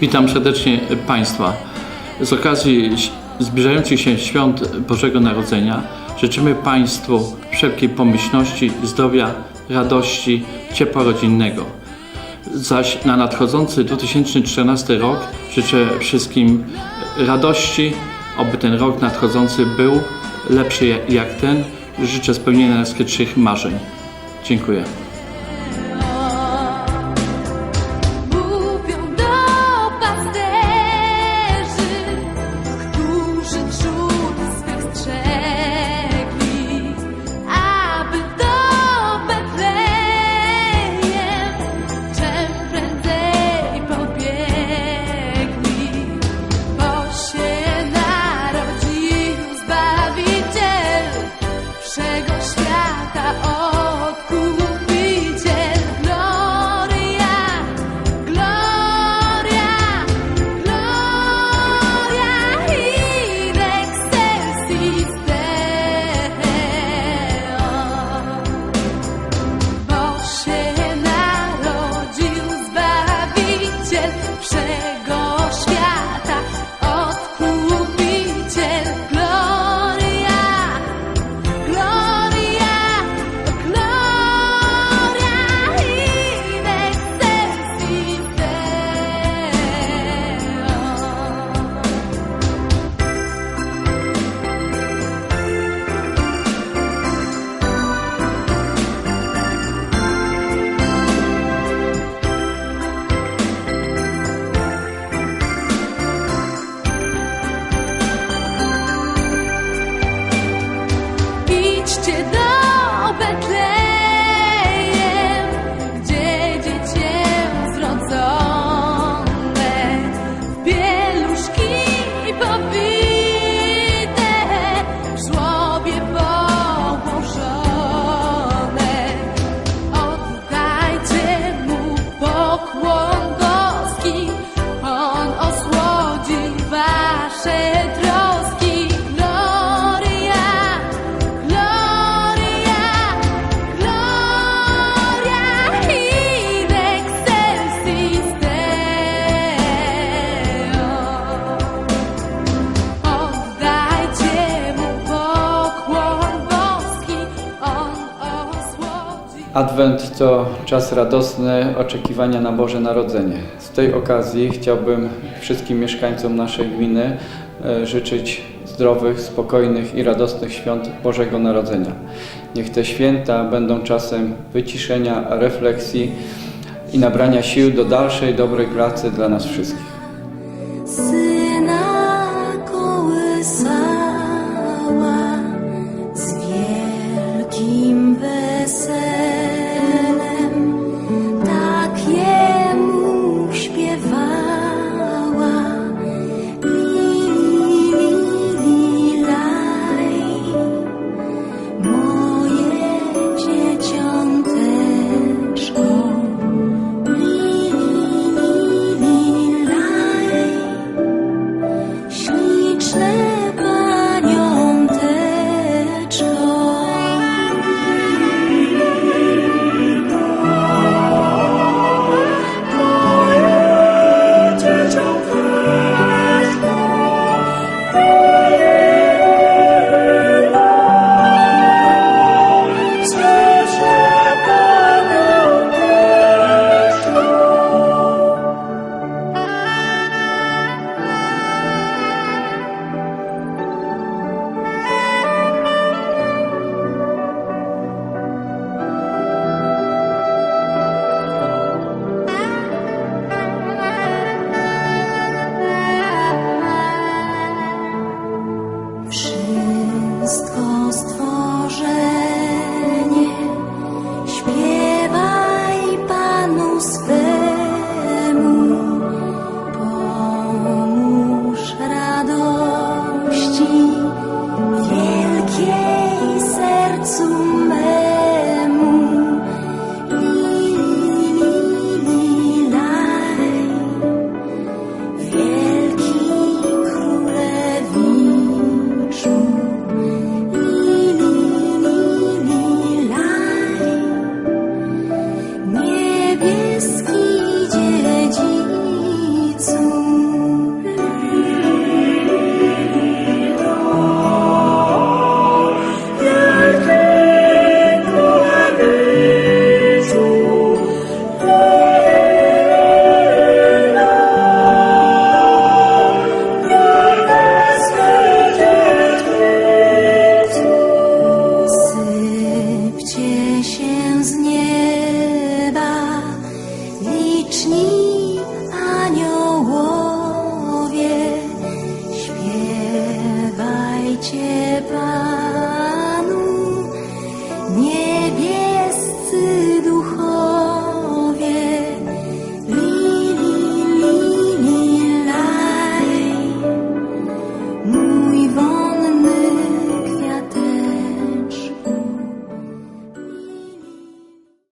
Witam serdecznie Państwa. Z okazji zbliżających się świąt Bożego Narodzenia życzymy Państwu wszelkiej pomyślności, zdrowia, radości, ciepła rodzinnego. Zaś na nadchodzący 2014 rok życzę wszystkim radości, oby ten rok nadchodzący był lepszy jak ten. Życzę spełnienia najskrytszych marzeń. Dziękuję. Adwent to czas radosny oczekiwania na Boże Narodzenie. Z tej okazji chciałbym wszystkim mieszkańcom naszej gminy e, życzyć zdrowych, spokojnych i radosnych świąt Bożego Narodzenia. Niech te święta będą czasem wyciszenia, refleksji i nabrania sił do dalszej dobrej pracy dla nas wszystkich. Syna kołysała